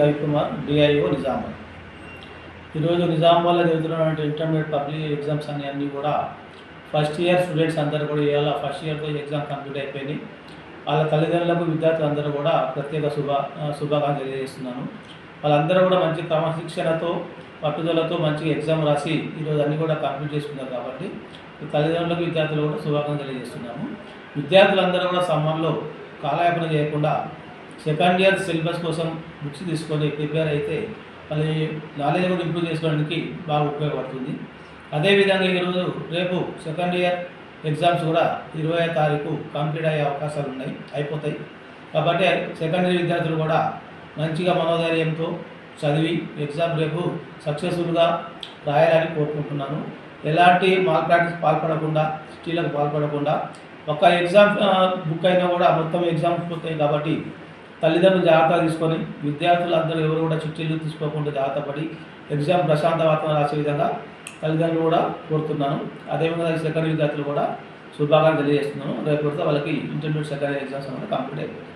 Ravikumar DIO Nizamabad ఈరోజు నిజామాబాద్లో జరుగుతున్నటువంటి ఇంటర్మీడియట్ పబ్లిక్ ఎగ్జామ్స్ అన్ని అన్నీ కూడా ఫస్ట్ ఇయర్ స్టూడెంట్స్ అందరూ కూడా ఇవాళ ఫస్ట్ ఇయర్తో ఎగ్జామ్ కంప్లీట్ అయిపోయినాయి. వాళ్ళ తల్లిదండ్రులకు విద్యార్థులందరూ కూడా ప్రత్యేక శుభ శుభాకాంక్షలు తెలియజేస్తున్నాను. వాళ్ళందరూ కూడా మంచి క్రమశిక్షణతో పట్టుదలతో మంచి ఎగ్జామ్ రాసి ఈరోజు అన్నీ కూడా కంప్లీట్ చేసుకున్నారు కాబట్టి తల్లిదండ్రులకు విద్యార్థులు కూడా శుభాకాంక్షలు తెలియజేస్తున్నాము. విద్యార్థులందరూ కూడా సమ్మంలో కాలయాపన చేయకుండా సెకండ్ ఇయర్ సిలబస్ కోసం బుక్స్ తీసుకొని ప్రిపేర్ అయితే మళ్ళీ నాలెడ్జ్ కూడా ఇంప్రూవ్ చేసుకోవడానికి బాగా ఉపయోగపడుతుంది. అదేవిధంగా ఈరోజు రేపు సెకండ్ ఇయర్ ఎగ్జామ్స్ కూడా ఇరవై తారీఖు కంప్లీట్ అయ్యే అవకాశాలు ఉన్నాయి అయిపోతాయి. కాబట్టి సెకండ్ ఇయర్ విద్యార్థులు కూడా మంచిగా మనోధైర్యంతో చదివి ఎగ్జామ్ రేపు సక్సెస్ఫుల్గా రాయాలని కోరుకుంటున్నాను. ఎలాంటి మాల్ ప్రాక్టీస్ పాల్పడకుండా స్టీలకు పాల్పడకుండా ఒక ఎగ్జామ్ బుక్ అయినా కూడా మొత్తం ఎగ్జామ్స్ పోతాయి కాబట్టి తల్లిదండ్రులు జాగ్రత్త తీసుకొని విద్యార్థులు అందరూ ఎవరు కూడా చిట్టీలు తీసుకోకుండా జాగ్రత్త పడి ఎగ్జామ్ ప్రశాంత వాతావరణం రాసే విధంగా తల్లిదండ్రులు కూడా కోరుతున్నాను. అదేవిధంగా సెకండ్ విద్యార్థులు కూడా శుభాకాంక్షలు తెలియజేస్తున్నాను. రేపు వాళ్ళకి ఇంటర్మీడియట్ సెకండ్ ఎగ్జామ్స్ అనేది కంప్లీట్ అయిపోతుంది